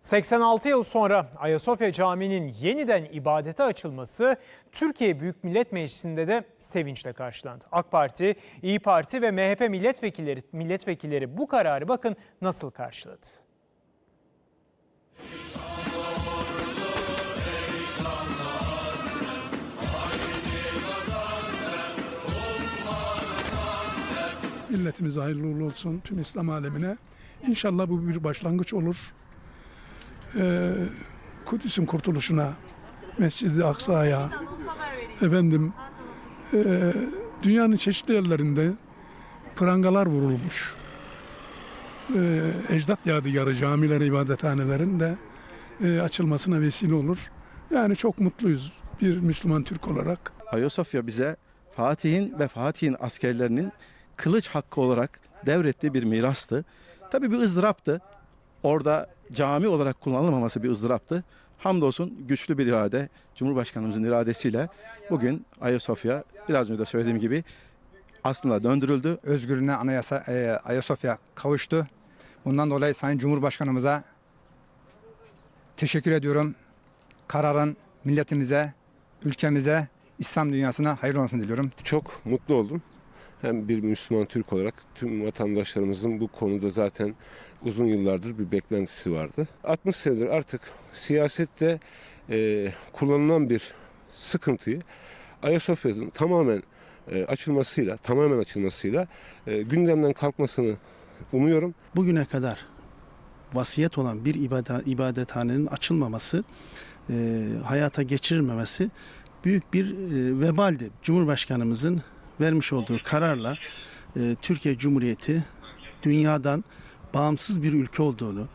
86 yıl sonra Ayasofya Camii'nin yeniden ibadete açılması Türkiye Büyük Millet Meclisi'nde de sevinçle karşılandı. AK Parti, İyi Parti ve MHP milletvekilleri milletvekilleri bu kararı bakın nasıl karşıladı. Milletimize hayırlı uğurlu olsun tüm İslam alemine. İnşallah bu bir başlangıç olur. Ee, Kudüs'ün kurtuluşuna, Mescid-i Aksa'ya, efendim e, dünyanın çeşitli yerlerinde prangalar vurulmuş. Ee, ecdat yadigarı camiler, ibadethanelerin de e, açılmasına vesile olur. Yani çok mutluyuz bir Müslüman Türk olarak. Ayasofya bize Fatih'in ve Fatih'in askerlerinin kılıç hakkı olarak devrettiği bir mirastı. Tabii bir ızdıraptı. Orada cami olarak kullanılmaması bir ızdıraptı. Hamdolsun güçlü bir irade, Cumhurbaşkanımızın iradesiyle bugün Ayasofya biraz önce de söylediğim gibi aslında döndürüldü. özgürlüğüne anayasa e, Ayasofya kavuştu. Bundan dolayı Sayın Cumhurbaşkanımıza teşekkür ediyorum. Kararın milletimize, ülkemize, İslam dünyasına hayırlı olsun diliyorum. Çok mutlu oldum. Hem bir Müslüman Türk olarak tüm vatandaşlarımızın bu konuda zaten uzun yıllardır bir beklentisi vardı. 60 senedir artık siyasette e, kullanılan bir sıkıntıyı Ayasofya'nın tamamen e, açılmasıyla, tamamen açılmasıyla e, gündemden kalkmasını umuyorum. bugüne kadar vasiyet olan bir ibadet, ibadethanenin açılmaması, e, hayata geçirilmemesi büyük bir e, vebaldi. Cumhurbaşkanımızın vermiş olduğu kararla e, Türkiye Cumhuriyeti dünyadan bağımsız bir ülke olduğunu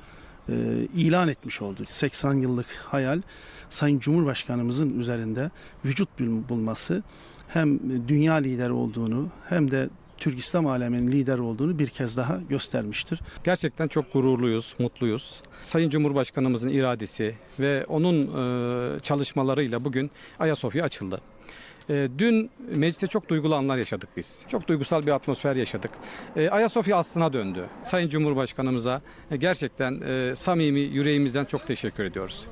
e, ilan etmiş oldu. 80 yıllık hayal Sayın Cumhurbaşkanımızın üzerinde vücut bul- bulması hem dünya lideri olduğunu hem de Türk İslam aleminin lideri olduğunu bir kez daha göstermiştir. Gerçekten çok gururluyuz, mutluyuz. Sayın Cumhurbaşkanımızın iradesi ve onun e, çalışmalarıyla bugün Ayasofya açıldı. E, dün mecliste çok duygulu anlar yaşadık biz. Çok duygusal bir atmosfer yaşadık. E, Ayasofya aslına döndü. Sayın Cumhurbaşkanımıza gerçekten samimi yüreğimizden çok teşekkür ediyoruz.